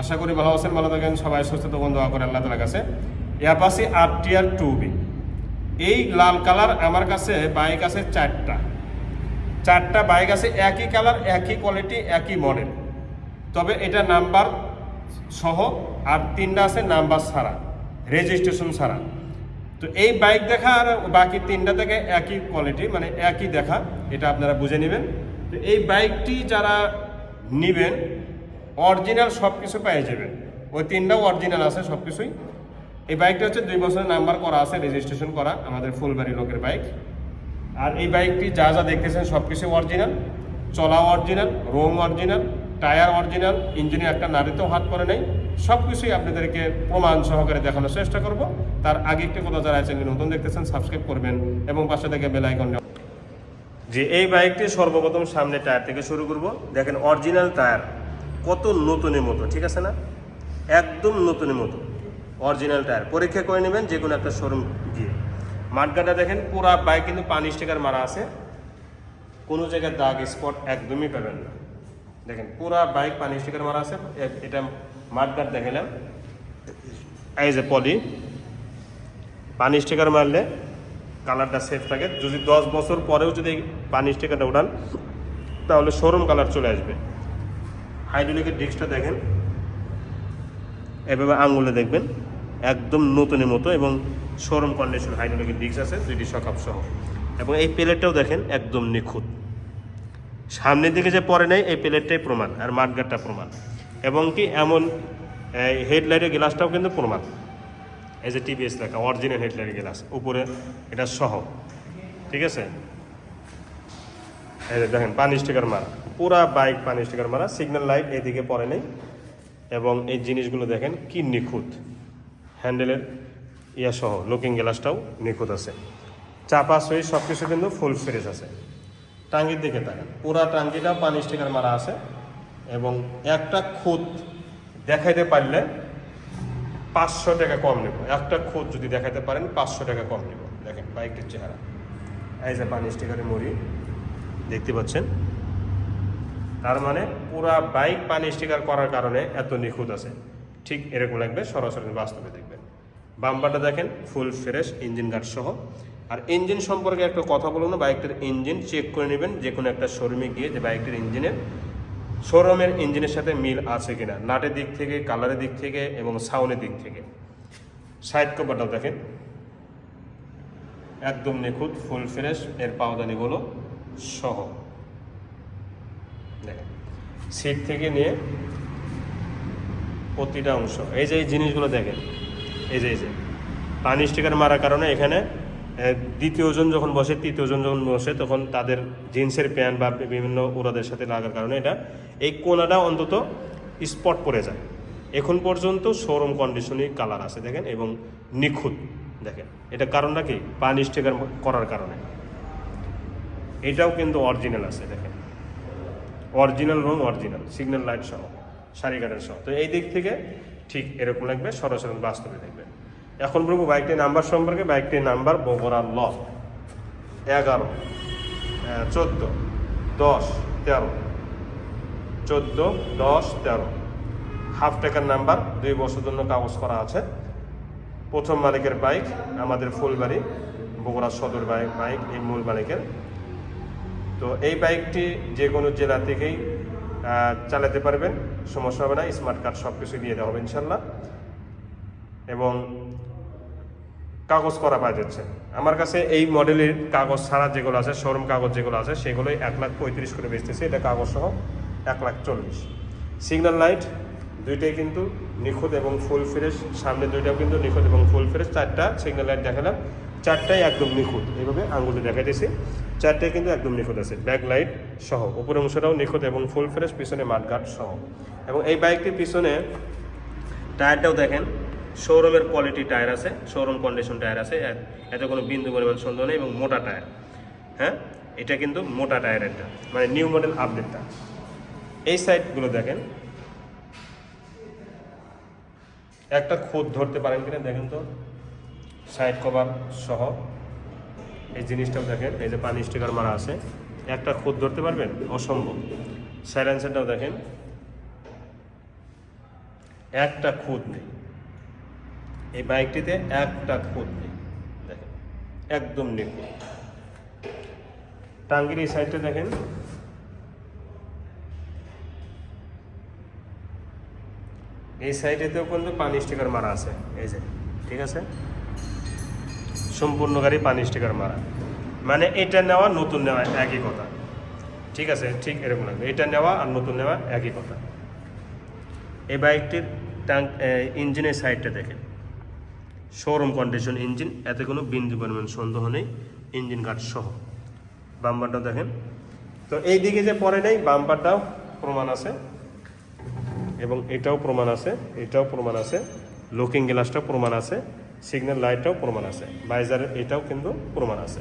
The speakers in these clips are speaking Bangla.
আশা করি ভালো আছেন, ভালো থাকেন, সবাই সুস্থ তখন দোয়া করে আল্লাহ তালার কাছে। ইয়াপাসি আর টিয়ার টু বি এই লাল কালার আমার কাছে বাইক আছে চারটা। চারটা বাইক আছে একই কালার, একই কোয়ালিটি একই মডেল তবে এটা নাম্বার সহ আর তিনটা আছে নাম্বার ছাড়া রেজিস্ট্রেশন ছাড়া। তো এই বাইক দেখা আর বাকি তিনটা থেকে একই কোয়ালিটি মানে একই দেখা, এটা আপনারা বুঝে নেবেন। তো এই বাইকটি যারা নেবেন অরিজিনাল সব কিছু পেয়ে যাবেন। ওই তিনটাও অরিজিনাল আছে সব কিছুই এই বাইকটা হচ্ছে দুই বছরের নাম্বার করা আছে রেজিস্ট্রেশন করা, আমাদের ফুলবাড়ি লোকের বাইক আর এই বাইকটি যা যা দেখতেছেন সব কিছু অরিজিনাল চলা অরিজিনাল রোম অরিজিনাল টায়ার অরিজিনাল ইঞ্জিনে একটা নারীতেও হাত পরে নেই। সব কিছুই আপনাদেরকে প্রমাণ সহকারে দেখানোর চেষ্টা করব। তার আগে একটি কথা যারা চ্যানেল নতুন দেখতেছেন সাবস্ক্রাইব করবেন এবং পাশে থেকে বেল আইকন যে এই বাইকটি সর্বপ্রথম সামনে টায়ার থেকে শুরু করব। দেখেন অরিজিনাল টায়ার। কত নতুনের মতো, ঠিক আছে না? একদম নতুনের মতো। Original tyre. পরীক্ষা করে নেবেন যে কোনো একটা শোরুম গিয়ে। মাঠগাটা দেখেন পুরা বাইক কিন্তু পানি স্টিকার মারা আছে। কোনো জায়গায় দাগ, স্পট একদমই পাবেন না। দেখেন পুরা বাইক পানি স্টিকার মারা আছে। এটা মাঠগাট দেখালাম। এই যে পলি। পানি স্টিকার মারলে কালারটা সেফ থাকে। যদি দশ বছর পরেও যদি পানি স্টিকারটা উঠান তাহলে শোরুম কালার চলে আসবে। হাইড্রোলিকের ডিস্কটা দেখেন। এভাবে আঙুলে দেখবেন, একদম নতুনের মতো এবং শোরুম কন্ডিশন হাইড্রোলিকের ডিস্ক আছে দুইটি সকাপ সহ। এবং এই প্লেটটাও দেখেন, একদম নিখুঁত। সামনের দিকে যে পরে নেই এই প্লেটটাই প্রমাণ, আর মাঠগাটটা প্রমাণ। এবং কি এমন হেডলাইটের গ্লাসটাও কিন্তু প্রমাণ। এই যে টিভিএস লেখা অরিজিনাল হেডলাইটের গ্লাস উপরে এটা সহ, ঠিক আছে? দেখেন, পানি স্টিকার মারা, পুরা বাইক পানি স্টিকার মারা সিগন্যাল লাইট এদিকে পড়ে নেই, এবং এই জিনিসগুলো দেখেন কি নিখুঁত হ্যান্ডেলের ইয়া সহ লুকিং গ্লাসটাও নিখুঁত আছে। চাপা সই সব কিছু কিন্তু ফুল ফ্রেশ আছে। টাঙ্গির দিকে তাকান, পুরা টাঙ্গিটা পানি স্টিকার মারা আছে, এবং একটা খুঁত দেখাইতে পারলে পাঁচশো টাকা কম নেব। একটা খোঁজ যদি দেখাতে পারেন, পাঁচশো টাকা কম নেব। দেখেন বাইকের চেহারা। এই যে পানি স্টিকারে মুড়ি, দেখতে পাচ্ছেন? তার মানে পুরা বাইক পানি স্টিকার করার কারণে এত নিখুঁত আছে। ঠিক এরকম লাগবে, সরাসরি বাস্তবে দেখবেন। বাম্পারটা দেখেন, ফুল ফ্রেশ, ইঞ্জিন গার্ড সহ। আর ইঞ্জিন সম্পর্কে একটা কথা বলুন, বাইকটার ইঞ্জিন চেক করে নেবেন। যে কোনো একটা শোরুমে গিয়ে যে বাইকটির ইঞ্জিনের শোরুমের ইঞ্জিনের সাথে মিল আছে কিনা নাটের দিক থেকে কালারের দিক থেকে এবং সাউন্ডের দিক থেকে। সাইড কভারটাও দেখেন। একদম নিখুঁত ফুল ফ্রেশ এর পাওদানিগুলো সহ। সিট থেকে নিয়ে প্রতিটা অংশ। এই যে এই জিনিসগুলো দেখেন এই যে এই যে। পানি স্টিকার মারার কারণে এখানে আহ, দ্বিতীয় জন যখন বসে তৃতীয় জন যখন বসে তখন তাদের জিন্সের প্যান্ট বা বিভিন্ন ওরাদের সাথে লাগার কারণে এটা এই কোনাটা অন্তত স্পট পড়ে যায়। এখন পর্যন্ত শোরুম কন্ডিশনই কালার আছে, দেখেন, এবং নিখুঁত, দেখেন। এটা কারণটা কি? পানি স্টিকার করার কারণে। এটাও কিন্তু অরিজিনাল আছে, দেখেন। Original room original signal light সহ, সারি সহ। তো এই দিক থেকে ঠিক এরকম লাগবে, সরাসরি বাস্তবে দেখবেন এখন বলব বাইকটির নাম্বার সম্পর্কে। বাইকটির নাম্বার বগুড়া ল এগারো চোদ্দ, দশ, তেরো। চোদ্দ, দশ, তেরো। হাফ টাকার নাম্বার দুই বছর জন্য কাগজ করা আছে। প্রথম মালিকের বাইক আমাদের ফুলবাড়ি, বগুড়া সদর বাইক বাইক এই মূল মালিকের। তো এই বাইকটি যে কোনো জেলা থেকেই চালাতে পারবেন। সমস্যা হবে না স্মার্ট কার্ড সব কিছু দিয়ে দেওয়া হবে, ইনশাল্লাহ। এবং কাগজ করা পাওয়া যাচ্ছে। আমার কাছে এই মডেলের কাগজ ছাড়া যেগুলো আছে শোরুম কাগজ যেগুলো আছে, সেগুলোই এক লাখ পঁয়ত্রিশ করে বেচতেছে। এটা কাগজ সহ এক লাখ চল্লিশ। সিগন্যাল লাইট দুইটাই কিন্তু নিখুঁত এবং ফুল ফ্রেশ সামনে দুইটাও কিন্তু নিখুঁত এবং ফুল ফ্রেশ চারটা সিগন্যাল লাইট দেখালাম। চারটাই একদম নিখুঁত। এইভাবে আঙুলে দেখাইতেছি। চারটাই কিন্তু একদম নিখুঁত আছে। ব্যাক লাইট সহ। উপরের অংশটাও নিখুঁত এবং ফুল ফ্রেশ পিছনে মাঠঘাট সহ। এবং এই বাইকটির পিছনে টায়ারটাও দেখেন। শোরুমের কোয়ালিটি টায়ার আছে। শোরুম কন্ডিশন টায়ার আছে। এতে কোনো বিন্দু পরিমাণ সন্দেহ নেই এবং মোটা টায়ার হ্যাঁ? এটা কিন্তু মোটা টায়ার একটা মানে নিউ মডেল আপডেটটা এই সাইডগুলো দেখেন। একটা খুদ ধরতে পারেন কিনা, দেখেন তো। সাইড কভার সহ। এই জিনিসটাও দেখেন, এই যে পানি স্টিকার মারা আছে। একটা খুদ ধরতে পারবেন? অসম্ভব। সাইলেন্সারটাও দেখেন। একটা খুঁত নেই। এই বাইকটিতে একটা খুঁত নেই। দেখেন, একদম নিখুঁত। টাঙ্গির এই সাইডটা দেখেন। এই সাইডেতেও কিন্তু পানি স্টিকার মারা আছে। এই যে, ঠিক আছে? সম্পূর্ণ গাড়ি পানি স্টিকার মারা। মানে এটা নেওয়া, নতুন নেওয়া একই কথা। ঠিক আছে? ঠিক এরকম লাগবে। এটা নেওয়া আর নতুন নেওয়া একই কথা। এই বাইকটির ট্যাঙ্ক ইঞ্জিনের সাইডটা দেখেন। শোরুম কন্ডিশন ইঞ্জিন, এতে কোনো বিন্দু পরিমাণ সন্দেহ নেই। ইঞ্জিন কাঠ সহ। বাম্পারটা দেখেন। তো এই দিকে যে পরে নেই, বাম্পারটাও প্রমাণ আছে। এবং এটাও প্রমাণ আছে, এটাও প্রমাণ আছে লুকিং গ্লাসটাও প্রমাণ আছে সিগন্যাল লাইটটাও প্রমাণ আছে বাইজারের এটাও কিন্তু প্রমাণ আছে।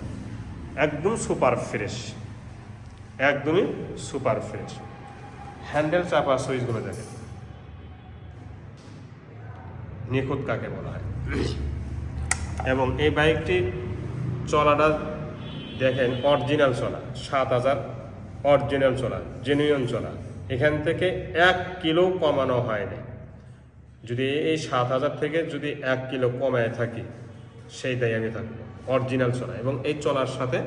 একদম সুপার ফ্রেশ একদমই সুপার ফ্রেশ হ্যান্ডেল চাপা সুইচগুলো দেখেন। নিখুঁত কাকে বলা হয়। এবং এই বাইকটি চলাটা দেখেন অরিজিনাল চলা, সাত হাজার অরিজিনাল চলা জেনুইন চলা। এখান থেকে এক কিলো কমানো হয়নি। যদি এই সাত হাজার থেকে যদি এক কিলো কমায় থাকি সেই দায় আমি থাকব। অরিজিনাল চলা। এবং এই চলার সাথে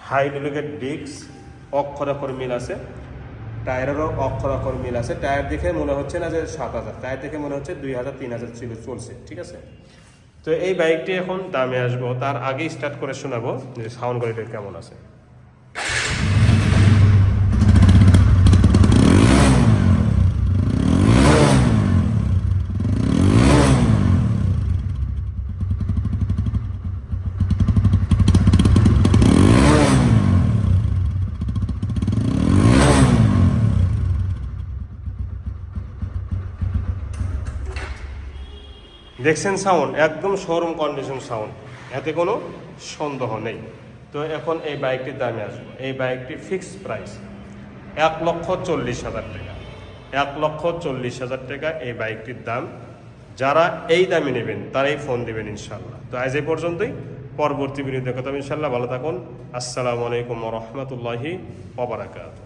হাইড্রোলিকের ডিস্ক, অক্ষর অক্ষর মিল আছে, টায়ারেরও অক্ষর অক্ষর মিল আছে। টায়ার দেখে মনে হচ্ছে না যে সাত হাজার। টায়ার দেখে মনে হচ্ছে দুই হাজার, তিন হাজার ছিল, চলছে। ঠিক আছে? তো এই বাইকটি এখন দামে আসব। তার আগেই স্টার্ট করে শোনাবো যে সাউন্ড কোয়ালিটি কেমন আছে। দেখছেন সাউন্ড একদম শোরুম কন্ডিশন সাউন্ড এতে কোনো সন্দেহ নেই। তো এখন এই বাইকটির দামে আসব। এই বাইকটি ফিক্সড প্রাইস এক লক্ষ চল্লিশ হাজার টাকা। এক লক্ষ চল্লিশ হাজার টাকা এই বাইকটির দাম। যারা এই দামে নেবেন, তারাই ফোন দেবেন ইনশাল্লাহ তো আজ এই পর্যন্তই। পরবর্তী দেখা তবে ইনশাল্লাহ ভালো থাকুন। আসসালামু আলাইকুম রহমতুল্লাহি ওবরাকাত